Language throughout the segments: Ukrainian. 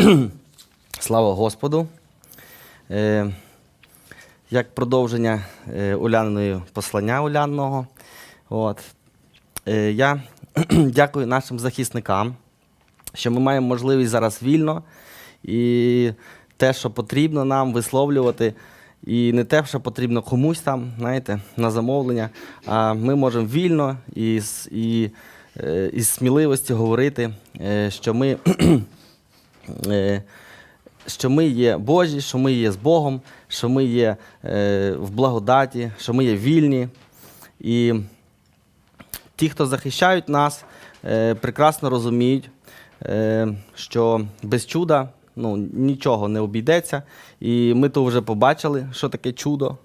Слава Господу. Е, Як продовження е, Уляниної послання Улянного. От. Е, Я дякую нашим захисникам, що ми маємо можливість зараз вільно і те, що потрібно нам висловлювати, і не те, що потрібно комусь там, знаєте, на замовлення, а ми можемо вільно і, з- і, е, із сміливості говорити, що ми. е, що ми є Божі, що ми є з Богом, що ми є е, в благодаті, що ми є вільні. І ті, хто захищають нас, е, прекрасно розуміють, що без чуда ну, нічого не обійдеться. І ми то вже побачили, що таке чудо,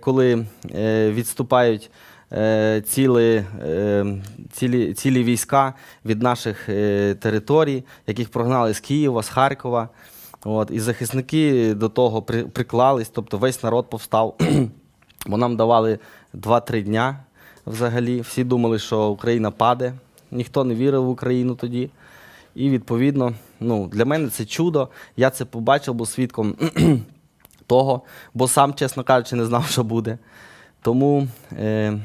коли е, відступають. е, Ціли, е, цілі, цілі війська від наших е, територій, яких прогнали з Києва, з Харкова. От, і захисники до того приклались, тобто весь народ повстав. Бо нам давали 2-3 дня взагалі. Всі думали, що Україна паде. Ніхто не вірив в Україну тоді. І відповідно, ну, для мене це чудо. Я це побачив, був свідком того, бо сам, чесно кажучи, не знав, що буде. Тому, е,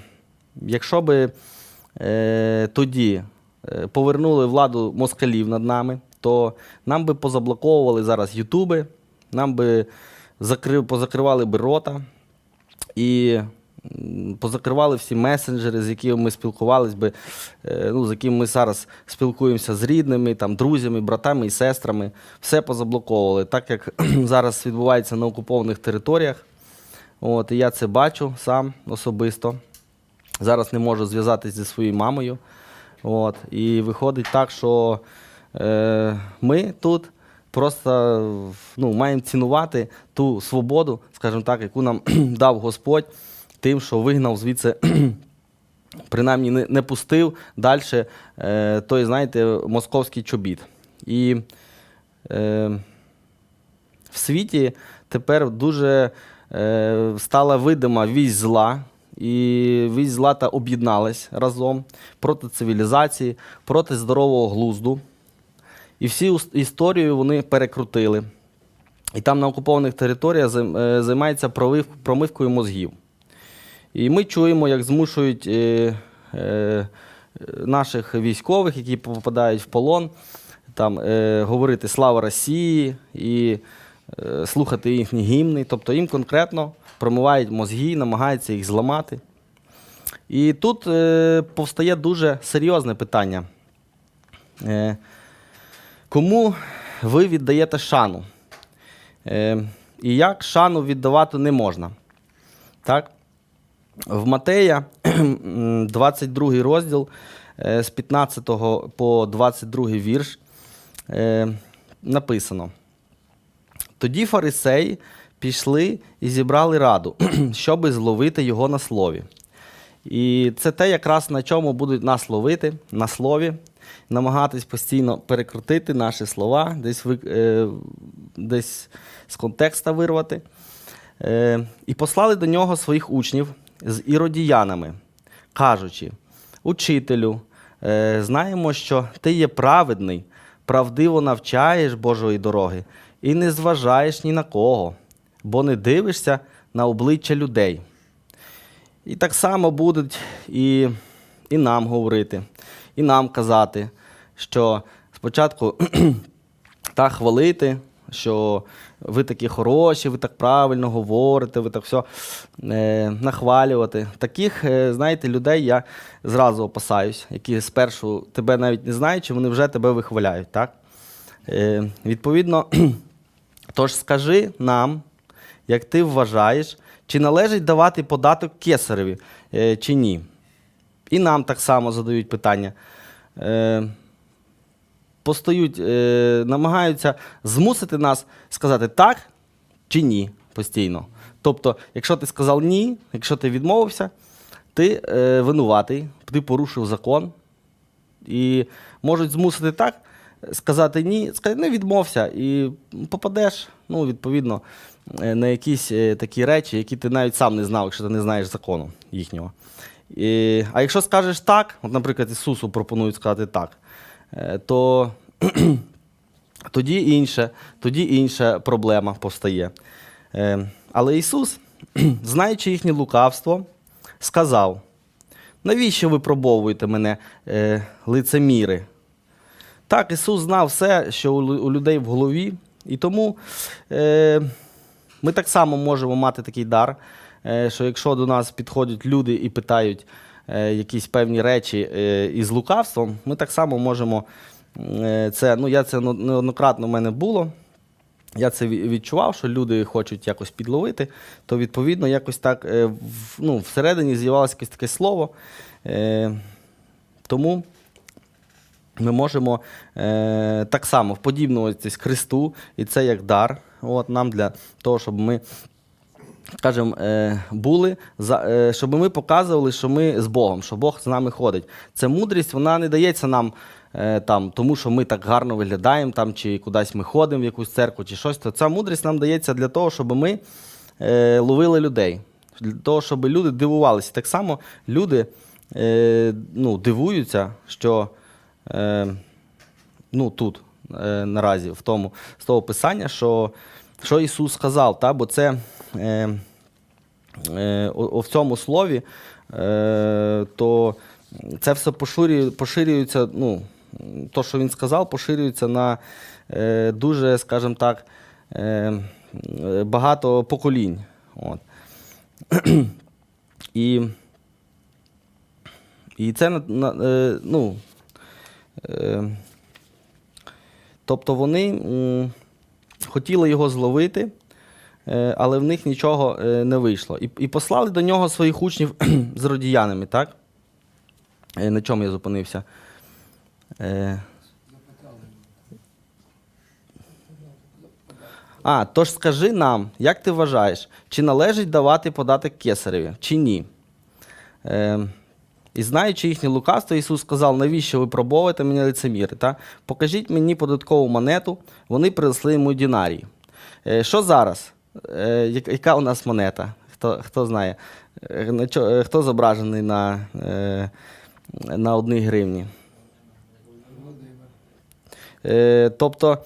якщо би е, тоді е, повернули владу москалів над нами, то нам би позаблоковували зараз Ютуби, нам би закрив, позакривали би рота і позакривали всі месенджери, з якими ми спілкувалися би, е, ну, з якими ми зараз спілкуємося з рідними, там, друзями, братами і сестрами. Все позаблоковували, так як зараз відбувається на окупованих територіях. От, і я це бачу сам особисто. Зараз не можу зв'язатися зі своєю мамою. От, і виходить так, що е, ми тут просто ну, маємо цінувати ту свободу, скажімо так, яку нам дав Господь, тим, що вигнав звідси, принаймні не, не пустив далі е, той, знаєте, московський чобіт. І е, в світі тепер дуже е, стала видима вість зла, і вість зла та об'єдналась разом проти цивілізації, проти здорового глузду. І всі історію вони перекрутили. І там на окупованих територіях е, займається промивкою мозгів. І ми чуємо, як змушують е, е, наших військових, які попадають в полон, там, е, говорити Слава Росії і слухати їхні гімни. Тобто їм конкретно промивають мозги, намагаються їх зламати. І тут повстає дуже серйозне питання. Кому ви віддаєте шану? І як шану віддавати не можна? Так? В Матея, 22 розділ е, з 15 по 22 вірш е, написано. Тоді фарисеї пішли і зібрали раду, щоби зловити його на слові. І це те, якраз на чому будуть нас ловити, на слові, намагатись постійно перекрутити наші слова, десь, е, десь з контекста вирвати. Е, і послали до нього своїх учнів з іродіянами, кажучи: Учителю, е, знаємо, що ти є праведний, правдиво навчаєш Божої дороги і не зважаєш ні на кого, бо не дивишся на обличчя людей. І так само будуть і, і нам говорити, і нам казати, що спочатку та хвалити, що ви такі хороші, ви так правильно говорите, ви так все е, нахвалювати. Таких, е, знаєте, людей я зразу опасаюсь, які спершу тебе навіть не знаючи, вони вже тебе вихваляють. Так? Е, відповідно, тож скажи нам, як ти вважаєш, чи належить давати податок кесареві, е, чи ні. І нам так само задають питання. Е, постають, е, намагаються змусити нас сказати так чи ні постійно. Тобто, якщо ти сказав ні, якщо ти відмовився, ти е, винуватий, ти порушив закон. І можуть змусити так, сказати ні, сказати, не відмовся, і попадеш, ну, відповідно, е, на якісь е, такі речі, які ти навіть сам не знав, якщо ти не знаєш закону їхнього. І, а якщо скажеш так, от, наприклад, Ісусу пропонують сказати так, то тоді інше, тоді інша проблема постає. Е, але Ісус, знаючи їхнє лукавство, сказав: навіщо ви пробовуєте мене, е, лицеміри? Так, Ісус знав все, що у людей в голові, і тому е, ми так само можемо мати такий дар, е, що якщо до нас підходять люди і питають е, якісь певні речі е, із лукавством, ми так само можемо е, це. Ну, я це неоднократно в мене було. Я це відчував, що люди хочуть якось підловити, то відповідно якось так е, ну, всередині з'явилося якесь таке слово. Е, тому ми можемо е, так само вподібнуватись Христу, і це як дар от, нам для того, щоб ми скажімо, е, були, е, щоб ми показували, що ми з Богом, що Бог з нами ходить. Ця мудрість вона не дається нам е, там, тому, що ми так гарно виглядаємо, там, чи кудись ми ходимо в якусь церкву, чи щось. То ця мудрість нам дається для того, щоб ми е, ловили людей, для того, щоб люди дивувалися. Так само люди е, ну, дивуються, що е, ну, тут е, наразі в тому, з того писання, що, що Ісус сказав, та? бо це е, е, о в цьому слові, е, то це все поширює, поширюється, ну, то, що він сказав, поширюється на е, дуже, скажімо так, е, е, багато поколінь. От. І, і це е, ну, е, тобто вони хотіли його зловити, е, але в них нічого е, не вийшло. І, і послали до нього своїх учнів з родіянами, так? Е, На чому я зупинився? Е, А, тож скажи нам, як ти вважаєш, чи належить давати податок кесареві, чи ні? Е, і знаючи їхнє лукавство, Ісус сказав, навіщо ви пробовуєте мене лицеміри? Та? Покажіть мені податкову монету, вони принесли йому дінарій. Е, що зараз? Е, яка у нас монета? Хто, хто знає? Е, е, хто зображений на, е, на одній гривні? Е, тобто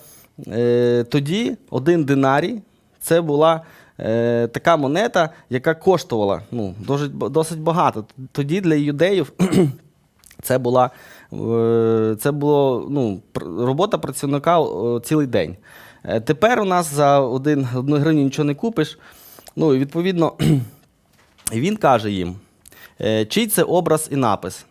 е, тоді один динарій це була е, така монета, яка коштувала ну, досить, багато. Тоді для юдеїв це була е, це було, ну, робота працівника цілий день. Е, Тепер у нас за один, одну гривню нічого не купиш. Ну, і відповідно, він каже їм, е, чий це образ і напис.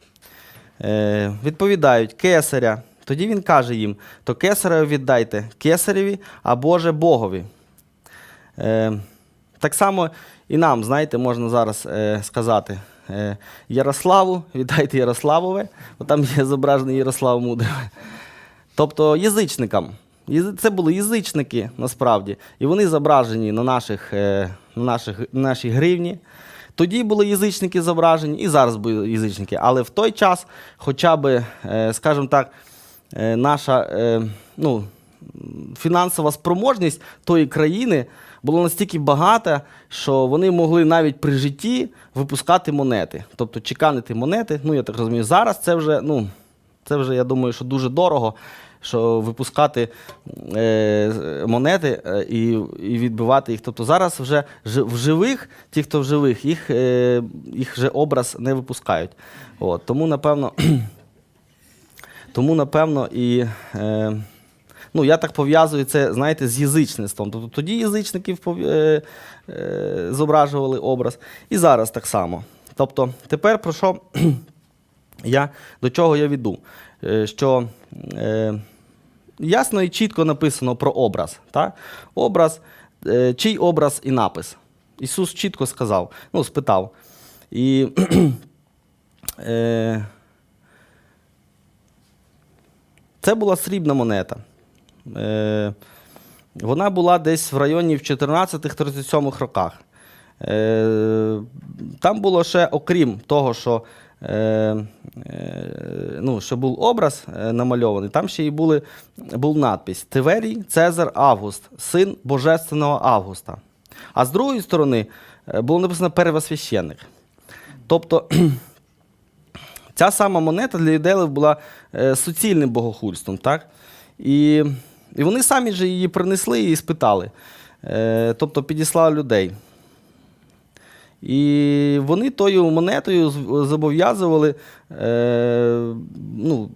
Е, відповідають кесаря. Тоді він каже їм: то кесареві віддайте кесареві, а Боже Богові. Так само і нам, знаєте, можна зараз сказати: Ярославу, віддайте Ярославове, бо там є зображений Ярослав Мудрий. Тобто язичникам. Це були язичники насправді, і вони зображені на, наших, е, на, наших, на нашій гривні. Тоді були язичники зображені, і зараз були язичники. Але в той час, хоча б, е, скажімо так, е, наша ну, фінансова спроможність тої країни була настільки багата, що вони могли навіть при житті випускати монети, тобто чеканити монети. Ну, я так розумію, зараз це вже, ну, це вже, я думаю, що дуже дорого, що випускати е, монети е, і, і відбивати їх. Тобто зараз вже в живих, ті, хто в живих, їх, е, їх вже образ не випускають. От, тому, напевно, тому, напевно, і. Ну, я так пов'язую це, знаєте, з язичництвом. Тобто тоді язичників е, е, зображували образ, і зараз так само. Тобто, тепер про що я до чого я веду? Що е, ясно і чітко написано про образ. Так? Образ, е, чий образ і напис. Ісус чітко сказав, ну, спитав. І е, це була срібна монета. Е, вона була десь в районі в 14-37 роках. Е, там було ще, окрім того, що, ну, що був образ е, намальований, там ще й були, був надпис Тиверій Цезар Август, син Божественного Августа. А з другої сторони е, було написано первосвященник. Тобто ця сама монета для юдеїв була е, суцільним богохульством. Так? І І вони самі ж її принесли і спитали. Е, тобто підіслали людей. І вони тою монетою зобов'язували е, ну,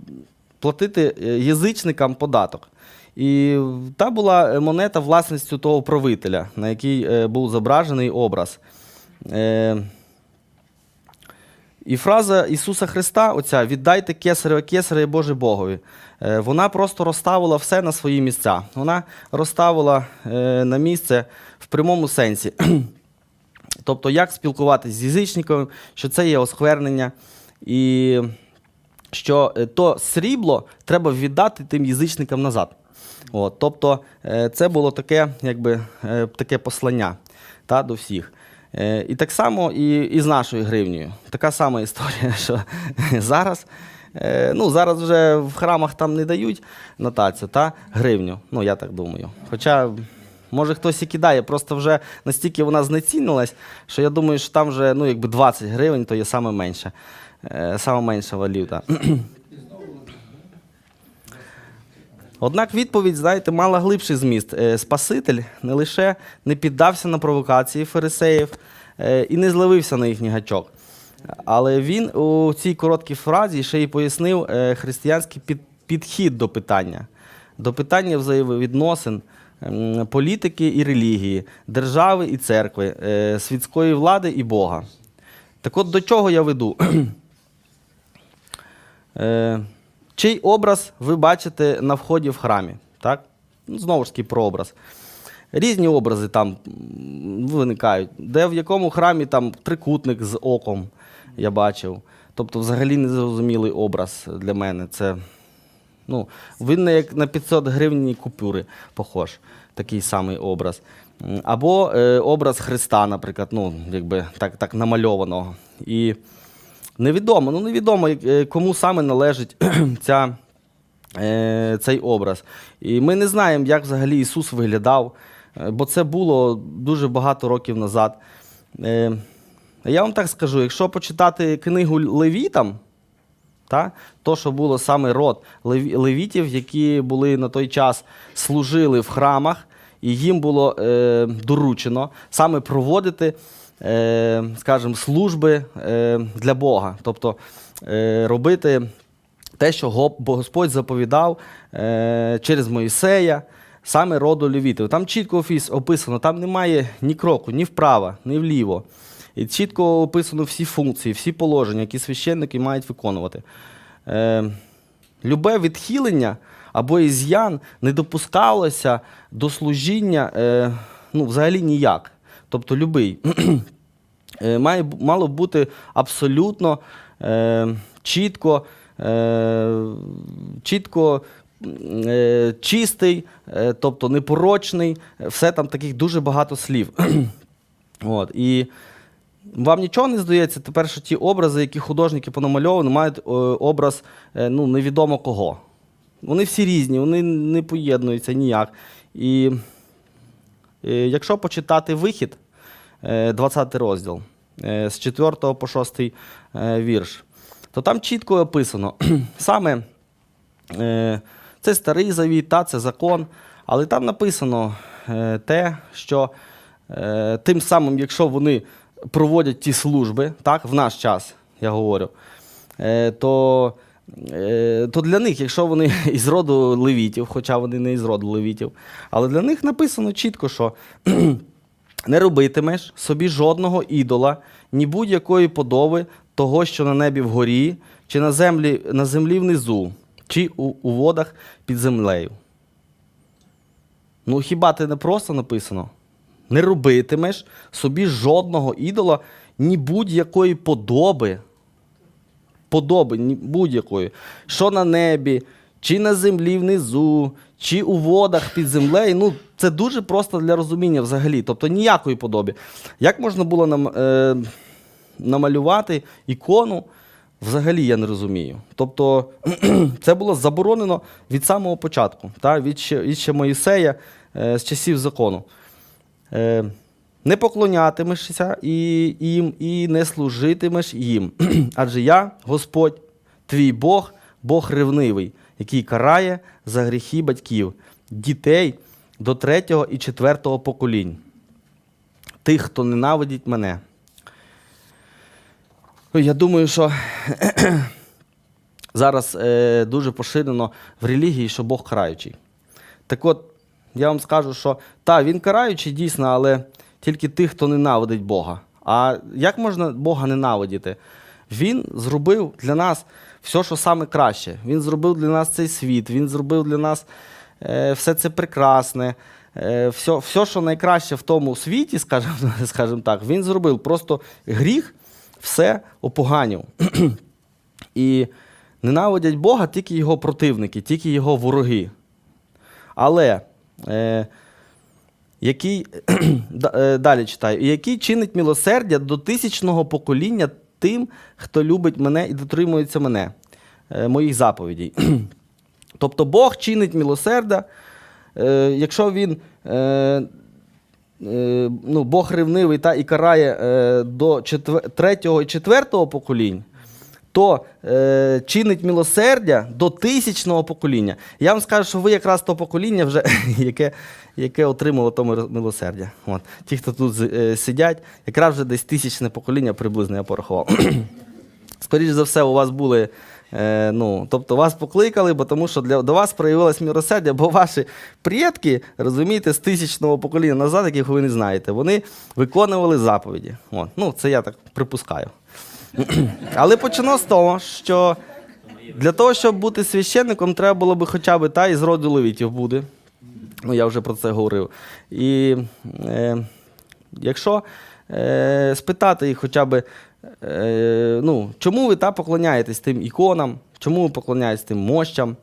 платити е, язичникам податок. І та була монета власністю того правителя, на якій е, був зображений образ. Е, і фраза Ісуса Христа, оця віддайте кесареве кесареві Боже Богові. е, Вона просто розставила все на свої місця. Вона розставила на місце в прямому сенсі. Тобто, як спілкуватися з язичником, що це є осквернення, і що е, то срібло треба віддати тим язичникам назад. От, тобто, е, це було таке, якби, е, таке послання та, до всіх. І так само і, і з нашою гривнею. Така сама історія, що зараз. Ну, зараз вже в храмах там не дають нотацію, та гривню. Ну, я так думаю. Хоча, може, хтось і кидає, просто вже настільки вона знецінилась, що я думаю, що там вже ну, якби 20 гривень, то є саме менше. Е, Саме менша валюта. Однак відповідь, знаєте, мала глибший зміст. Е, Спаситель не лише не піддався на провокації фарисеїв е, і не зливився на їхній гачок. Але він у цій короткій фразі ще й пояснив християнський підхід до питання, до питання взаємовідносин політики і релігії, держави і церкви, е, світської влади і Бога. Так от до чого я веду? Е, чий образ ви бачите на вході в храмі? Так? Ну, знову ж таки, про образ. Різні образи там виникають. Де в якому храмі там трикутник з оком я бачив. Тобто, взагалі незрозумілий образ для мене. Це ну, він як на 500 гривні купюри похож, такий самий образ. Або е, образ Христа, наприклад, ну, якби так, так намальованого. І невідомо, ну невідомо, е, кому саме належить ця, е, цей образ. І ми не знаємо, як взагалі Ісус виглядав, е, бо це було дуже багато років назад. Е, Я вам так скажу: якщо почитати книгу Левітам, та, то, що було саме род левітів, які були на той час служили в храмах, і їм було е, доручено саме проводити, е, скажімо, служби е, для Бога, тобто е, робити те, що Господь заповідав е, через Моїсея, саме роду левітів. Там чітко офіс описано, там немає ні кроку, ні вправо, ні вліво. І чітко описано всі функції, всі положення, які священники мають виконувати. Е, любе відхилення або із'ян не допускалося до служіння е, ну, взагалі ніяк. Тобто любий. Е, має, мало бути абсолютно е, чітко, е, чітко е, чистий, е, тобто непорочний, все там таких дуже багато слів. От, і вам нічого не здається тепер, що ті образи, які художники понамальовані, мають е, образ е, ну, невідомо кого. Вони всі різні, вони не поєднуються ніяк. І е, якщо почитати вихід, е, 20 розділ, з 4 по 6 е, вірш, то там чітко описано саме це старий завіт, та, це закон, але там написано те, що тим самим, якщо вони проводять ті служби, так, в наш час, я говорю, е, то, е, то для них, якщо вони із роду левітів, хоча вони не із роду левітів, але для них написано чітко, що не робитимеш собі жодного ідола, ні будь-якої подоби того, що на небі вгорі, чи на землі, на землі внизу, чи у, у водах під землею. Ну, хіба це не просто написано? Не робитимеш собі жодного ідола, ні будь-якої подоби. Подоби ні будь-якої. Що на небі, чи на землі внизу, чи у водах під землею. Ну, це дуже просто для розуміння взагалі. Тобто ніякої подоби. Як можна було нам, е, намалювати ікону? Взагалі я не розумію. Тобто це було заборонено від самого початку, та, від, ще, від ще Моїсея е, з часів закону. Е, не поклонятимешся і, їм і не служитимеш їм. Адже я, Господь, твій Бог, Бог ревнивий, який карає за гріхи батьків дітей до третього і четвертого поколінь. Тих, хто ненавидить мене. Я думаю, що зараз е, дуже поширено в релігії, що Бог караючий. Так от, я вам скажу, що так, він караючий дійсно, але тільки тих, хто ненавидить Бога. А як можна Бога ненавидіти? Він зробив для нас все, що саме краще. Він зробив для нас цей світ, він зробив для нас е, все це прекрасне, е, все, все, що найкраще в тому світі, скажімо скажем так, він зробив. Просто гріх все опоганів. І ненавидять Бога тільки його противники, тільки його вороги. Але е, який, е, далі читаю, який чинить милосердя до тисячного покоління тим, хто любить мене і дотримується мене, е, моїх заповідей. тобто Бог чинить милосердя, е, якщо він. Ну, Бог ревнивий та і карає до третього і четвертого поколінь, то е, чинить милосердя до тисячного покоління. Я вам скажу, що ви якраз то покоління, вже, яке, яке отримало то милосердя. От. Ті, хто тут е, сидять, якраз вже десь тисячне покоління приблизно я порахував. Скоріше за все, у вас були. Е, ну, тобто вас покликали, бо тому що для, до вас проявилось милосердя, бо ваші предки, розумієте, з тисячного покоління назад, яких ви не знаєте, вони виконували заповіді. От. Ну, це я так припускаю. Але почну з того, що для того, щоб бути священником, треба було би хоча б та із роду левітів буде. Ну, я вже про це говорив. І е, якщо е, спитати їх хоча б, е, ну, чому ви та поклоняєтесь тим іконам, чому ви поклоняєтесь тим мощам,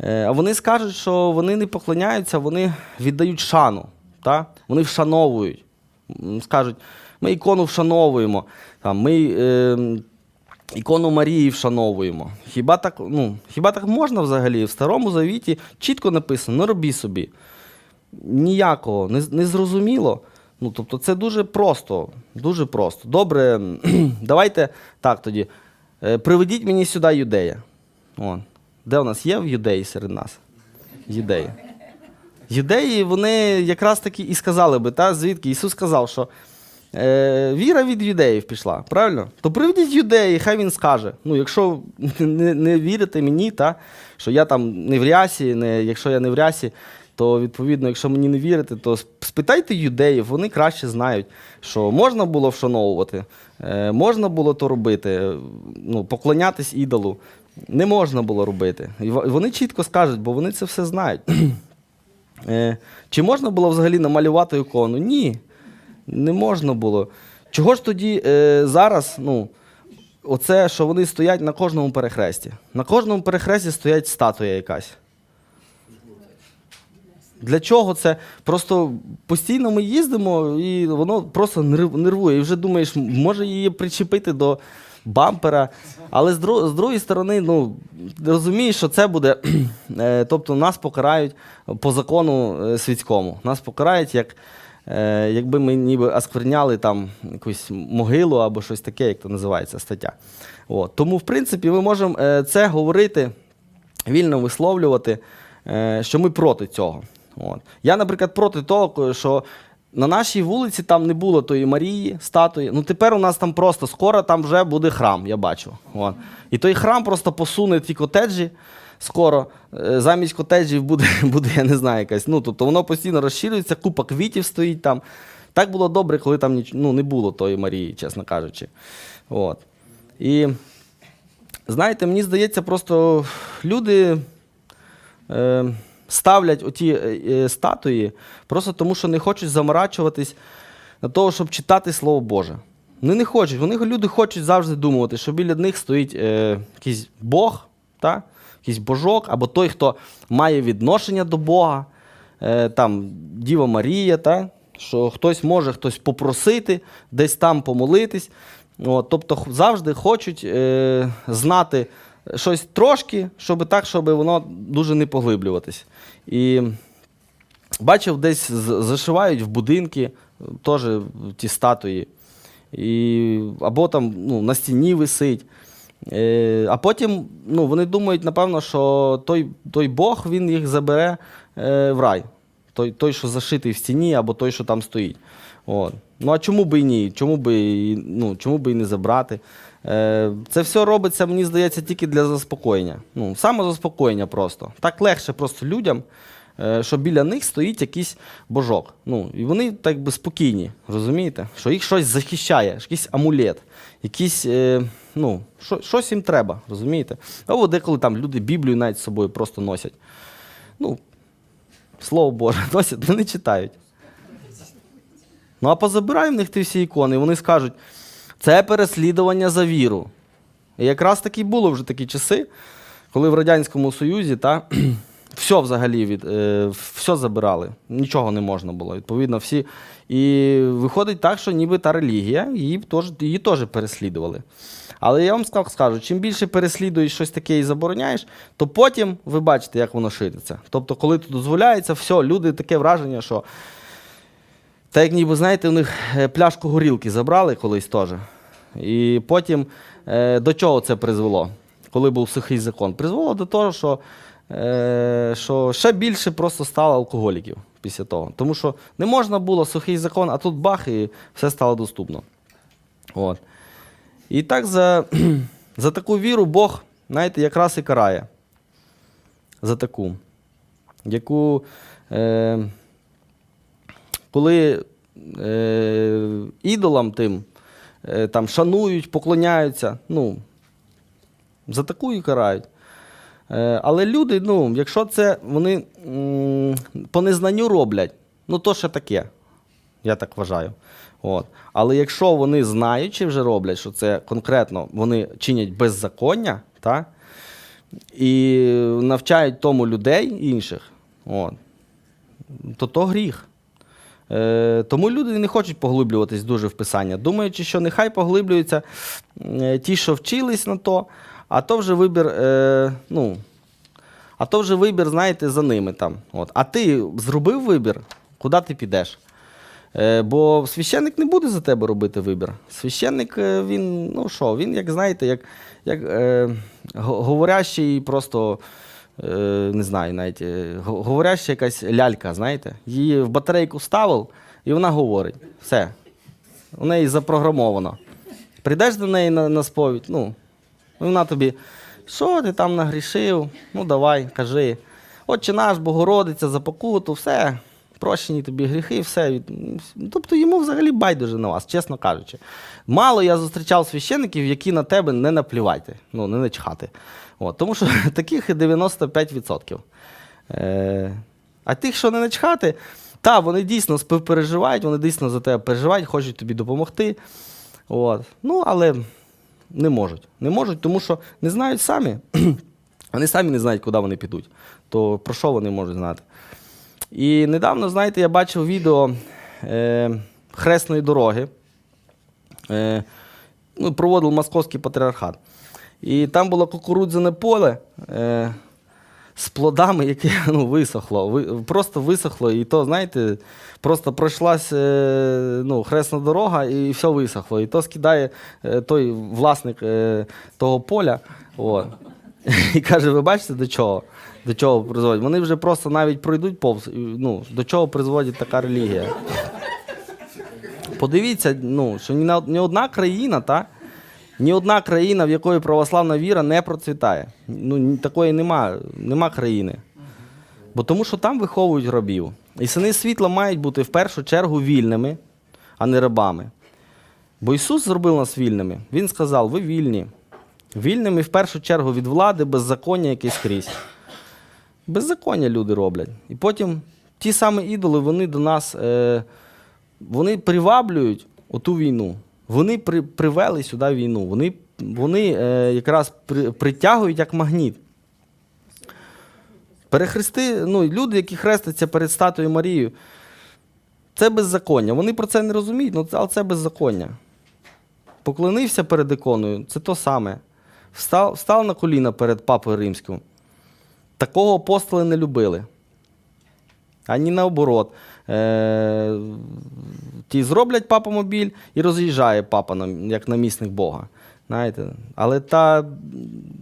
е, а вони скажуть, що вони не поклоняються, вони віддають шану. Та? Вони вшановують. Скажуть, ми ікону вшановуємо, там, ми е, ікону Марії вшановуємо. Хіба так, ну, хіба так можна взагалі? В Старому Завіті чітко написано, не роби собі. Ніякого, не, не зрозуміло. Ну, тобто це дуже просто, дуже просто. Добре, давайте так тоді. Е, Приведіть мені сюди юдея. О, де у нас є в юдеї серед нас? Юдеї. Юдеї, вони якраз таки і сказали би, та, звідки Ісус сказав, що е, віра від юдеїв пішла, правильно? То приведіть юдеї, хай він скаже. Ну, якщо не, не вірите мені, та, що я там не в рясі, не, якщо я не в рясі, то відповідно, якщо мені не вірите, то спитайте юдеїв, вони краще знають, що можна було вшановувати, е, можна було то робити, е, ну, поклонятись ідолу. Не можна було робити. І вони чітко скажуть, бо вони це все знають. Е, Чи можна було взагалі намалювати ікону? Ні, не можна було. Чого ж тоді е, зараз, ну, оце, що вони стоять на кожному перехресті? На кожному перехресті стоять статуя якась. Для чого це? Просто постійно ми їздимо, і воно просто нерв- нервує. І вже думаєш, може її причепити до бампера. Але з, дру- з другої сторони, ну, розумієш, що це буде. е, тобто нас покарають по закону е, світському. Нас покарають, як, якби ми ніби оскверняли там якусь могилу або щось таке, як то називається стаття. От. Тому, в принципі, ми можемо е, це говорити, вільно висловлювати, е, що ми проти цього. От. Я, наприклад, проти того, що на нашій вулиці там не було тої Марії, статуї. Ну тепер у нас там просто скоро там вже буде храм, я бачу. От. І той храм просто посуне ті котеджі. Скоро Е, замість котеджів буде, буде, я не знаю, якась. Ну, тобто воно постійно розширюється, купа квітів стоїть там. Так було добре, коли там ну, не було тої Марії, чесно кажучи. От. І знаєте, мені здається, просто люди е, ставлять оті е, е, статуї просто тому, що не хочуть заморачуватись на того, щоб читати Слово Боже. Вони не хочуть. Вони люди хочуть завжди думати, що біля них стоїть е, якийсь Бог, та? Якийсь божок, або той, хто має відношення до Бога, е, там Діва Марія, та? що хтось може хтось попросити, десь там помолитись. От, тобто завжди хочуть е, знати щось трошки, щоб так, щоб воно дуже не поглиблюватись. І бачив, десь зашивають в будинки е, теж ті статуї. І, або там ну, на стіні висить. Е, а потім ну, вони думають, напевно, що той, той Бог він їх забере е, в рай. Той, той, що зашитий в стіні, або той, що там стоїть. От. Ну а чому би і ні? Чому би, і- ну, чому би і не забрати? Е, це все робиться, мені здається, тільки для заспокоєння. Ну, самозаспокоєння просто. Так легше просто людям, що біля них стоїть якийсь божок. Ну, і вони так би спокійні, розумієте? Що їх щось захищає, якийсь амулет, якийсь, е, ну, що, щось їм треба, розумієте? Або деколи там люди Біблію навіть з собою просто носять. Ну, Слово Боже, носять, вони читають. Ну, а позабирай в них ті всі ікони, і вони скажуть, це переслідування за віру. І якраз таки було вже такі часи, коли в Радянському Союзі та, все взагалі від, е, все забирали, нічого не можна було. Відповідно, всі. І виходить так, що ніби та релігія, її теж, її теж переслідували. Але я вам скажу, скажу, чим більше переслідуєш щось таке і забороняєш, то потім ви бачите, як воно шириться. Тобто, коли тут дозволяється, все, люди таке враження, що. Так як ніби, знаєте, у них е, пляшку горілки забрали колись теж. І потім е, до чого це призвело, коли був сухий закон? Призвело до того, що, що ще більше просто стало алкоголіків після того. Тому що не можна було сухий закон, а тут бах, і все стало доступно. От. І так за, за таку віру Бог, знаєте, якраз і карає. За таку, яку. Е, коли е, ідолам тим е, там шанують, поклоняються, ну, за таку і карають. Е, але люди, ну, якщо це вони по незнанню роблять, ну то ще таке, я так вважаю. От. Але якщо вони знаючи вже роблять, що це конкретно вони чинять беззаконня, та, і навчають тому людей інших, от, то то гріх. Е, тому люди не хочуть поглиблюватись дуже в писання, думаючи, що нехай поглиблюються е, ті, що вчились на то, а то вже вибір, е, ну, а то вже вибір, знаєте, за ними там. От. А ти зробив вибір, куди ти підеш? Е, бо священник не буде за тебе робити вибір. Священник, е, він, ну що, він, як знаєте, як, як е, говорящий просто. е, Не знаю, навіть е, говоряща якась лялька, знаєте, її в батарейку вставив, і вона говорить. Все. У неї запрограмовано. Прийдеш до неї на, на сповідь, ну, вона тобі, що ти там нагрішив? Ну давай, кажи. Отче наш, Богородиця, за покуту, все, прощені тобі гріхи, все. Тобто йому взагалі байдуже на вас, чесно кажучи. Мало я зустрічав священиків, які на тебе не наплювати, ну, не начхати. От, тому що таких і 95%. Е, а тих, що не начхати, та, вони дійсно співпереживають, вони дійсно за тебе переживають, хочуть тобі допомогти. От. Ну, але не можуть. Не можуть, тому що не знають самі. Вони самі не знають, куди вони підуть. То про що вони можуть знати? І недавно, знаєте, я бачив відео е, хресної дороги. Е, ну, проводив московський патріархат. І там було кукурудзяне поле е, з плодами, яке ну, висохло. Ви, просто висохло. І то, знаєте, просто пройшлась е, ну, хресна дорога і все висохло. І то скидає е, той власник е, того поля. От. І каже: ви бачите, до чого? До чого призводять? Вони вже просто навіть пройдуть повз. Ну, до чого призводить така релігія? Подивіться, ну, що ні одна країна, та, ні одна країна, в якої православна віра не процвітає. Ну, такої нема, нема країни. Бо тому що там виховують рабів. І сини світла мають бути в першу чергу вільними, а не рабами. Бо Ісус зробив нас вільними. Він сказав: ви вільні. Вільними в першу чергу від влади, беззаконня якесь скрізь. Беззаконня люди роблять. І потім ті самі ідоли, вони до нас е, вони приваблюють оту війну. Вони при, привели сюди війну. Вони, вони е, якраз при, притягують як магніт. Перехрести, ну, люди, які хрестяться перед статуєю Марією, це беззаконня. Вони про це не розуміють, ну, але це беззаконня. Поклонився перед іконою, це то саме. Встав, встав на коліна перед папою римським. Такого апостоли не любили. Ані наоборот. Е, ті зроблять папомобіль і роз'їжджає папа на- як намісник Бога. Знаєте, але та,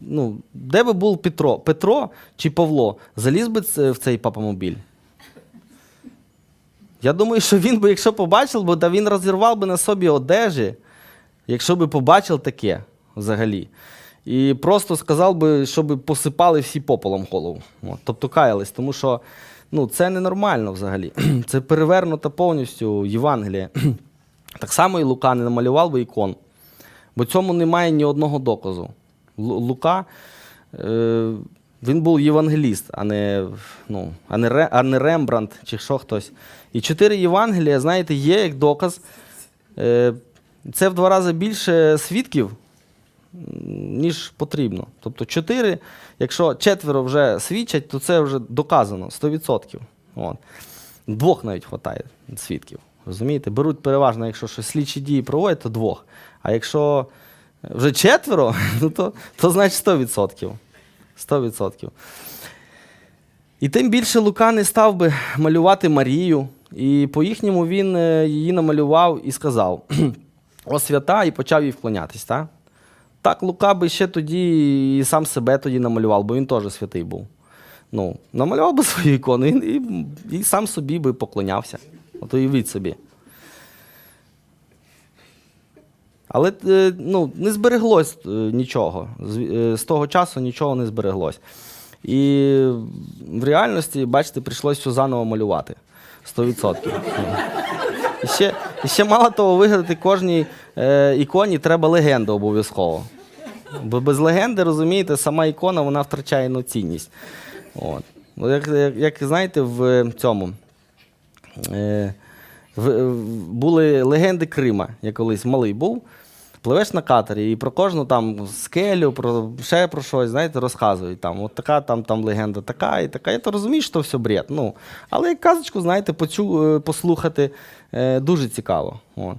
ну, де би був Петро, Петро чи Павло, заліз би в цей папамобіль? Я думаю, що він би, якщо побачив да він розірвав би на собі одежі, якщо би побачив таке взагалі. І просто сказав би, щоб посипали всі пополом голову. От, тобто каялись, тому що ну, це ненормально взагалі. Це перевернуто повністю Євангеліє. Так само і Лука не намалював би ікон. Бо цьому немає ні одного доказу. Лука, е, він був євангеліст, а не, ну, а, не а не Рембрандт чи що хтось. І чотири Євангелія, знаєте, є як доказ. Е, це в два рази більше свідків, ніж потрібно. Тобто чотири, якщо четверо вже свідчать, то це вже доказано 100%. От. Двох навіть вистачає свідків. Розумієте? Беруть переважно, якщо щось слідчі дії проводять, то двох. А якщо вже четверо, ну, то, то значить 100%. 100%. І тим більше Лука не став би малювати Марію. І по-їхньому він е, її намалював і сказав: О свята, і почав їй вклонятись. Так? Так Лука би ще тоді і сам себе тоді намалював, бо він теж святий був. Ну, намалював би свою ікону і, і, сам собі би поклонявся. От уявіть собі. Але е, ну, не збереглось е, нічого. З, е, з того часу нічого не збереглось. І в реальності, бачите, прийшлось все заново малювати. 100%. І ще, і ще мало того, вигадати кожній е, іконі треба легенду обов'язково. Бо без легенди, розумієте, сама ікона вона втрачає ну, цінність. От. Ну, Як, як, як знаєте, в цьому. Е, в, були легенди Крима. Я колись малий був. Пливеш на катері і про кожну там скелю, про ще про щось, знаєте, розказують. Там, от така там, там легенда, така і така. Я то розумію, що все бред. Ну, але як казочку, знаєте, почу, е, послухати е, дуже цікаво. От.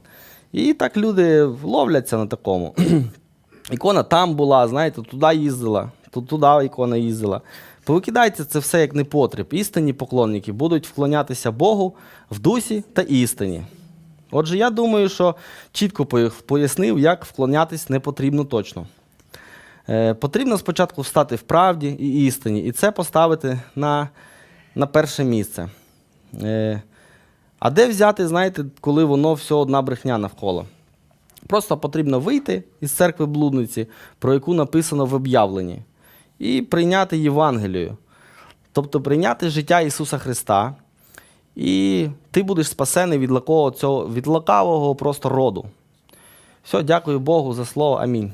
І так люди ловляться на такому. Ікона там була, знаєте, туди їздила, туди ікона їздила. Повикидайте це все як непотріб. Істинні поклонники будуть вклонятися Богу в дусі та істині. Отже, я думаю, що чітко пояснив, як вклонятись не потрібно точно. Е, потрібно спочатку встати в правді і істині, і це поставити на, на перше місце. Е, а де взяти, знаєте, коли воно все одна брехня навколо? Просто потрібно вийти із церкви блудниці, про яку написано в об'явленні, і прийняти Євангелію. Тобто прийняти життя Ісуса Христа, і ти будеш спасений від лакавого, цього, від лакавого просто роду. Все, дякую Богу за слово. Амінь.